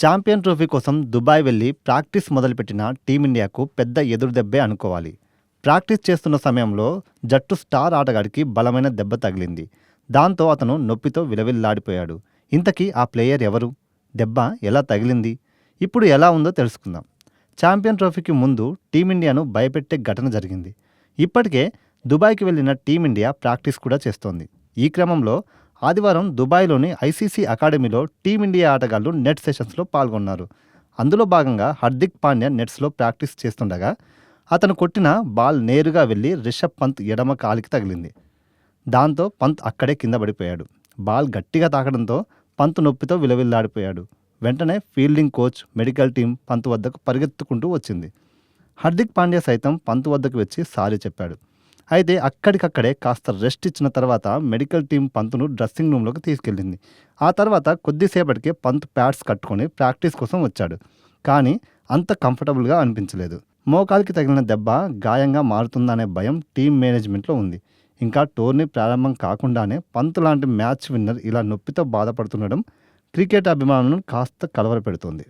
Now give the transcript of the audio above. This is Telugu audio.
ఛాంపియన్ ట్రోఫీ కోసం దుబాయ్ వెళ్ళి ప్రాక్టీస్ మొదలుపెట్టిన టీమిండియాకు పెద్ద ఎదురుదెబ్బే అనుకోవాలి. ప్రాక్టీస్ చేస్తున్న సమయంలో జట్టు స్టార్ ఆటగాడికి బలమైన దెబ్బ తగిలింది. దాంతో అతను నొప్పితో విలవిల్లాడిపోయాడు. ఇంతకీ ఆ ప్లేయర్ ఎవరు? దెబ్బ ఎలా తగిలింది? ఇప్పుడు ఎలా ఉందో తెలుసుకుందాం. ఛాంపియన్ ట్రోఫీకి ముందు టీమిండియాను భయపెట్టే ఘటన జరిగింది. ఇప్పటికే దుబాయ్కి వెళ్ళిన టీమిండియా ప్రాక్టీస్ కూడా చేస్తోంది. ఈ క్రమంలో ఆదివారం దుబాయ్లోని ఐసీసీ అకాడమీలో టీమిండియా ఆటగాళ్ళు నెట్ సెషన్స్లో పాల్గొన్నారు. అందులో భాగంగా హార్దిక్ పాండ్యా నెట్స్లో ప్రాక్టీస్ చేస్తుండగా అతను కొట్టిన బాల్ నేరుగా వెళ్ళి రిషబ్ పంత్ ఎడమ కాలికి తగిలింది. దాంతో పంత్ అక్కడే కింద పడిపోయాడు. బాల్ గట్టిగా తాకడంతో పంత్ నొప్పితో విలవిల్లాడిపోయాడు. వెంటనే fielding coach medical team Pant వద్దకు పరిగెత్తుకుంటూ వచ్చింది. హార్దిక్ పాండ్యా సైతం పంత్ వద్దకు వచ్చి సారీ చెప్పాడు. అయితే అక్కడికక్కడే కాస్త రెస్ట్ ఇచ్చిన తర్వాత మెడికల్ టీం పంతును డ్రెస్సింగ్ రూమ్లోకి తీసుకెళ్ళింది. ఆ తర్వాత కొద్దిసేపటికే పంత్ ప్యాడ్స్ కట్టుకొని ప్రాక్టీస్ కోసం వచ్చాడు. కానీ అంత కంఫర్టబుల్గా అనిపించలేదు. మోకాలికి తగిలిన దెబ్బ గాయంగా మారుతుందనే భయం టీం మేనేజ్మెంట్లో ఉంది. ఇంకా టోర్నీ ప్రారంభం కాకుండానే పంత్ లాంటి మ్యాచ్ విన్నర్ ఇలా నొప్పితో బాధపడుతుండడం క్రికెట్ అభిమానులను కాస్త కలవరపెడుతోంది.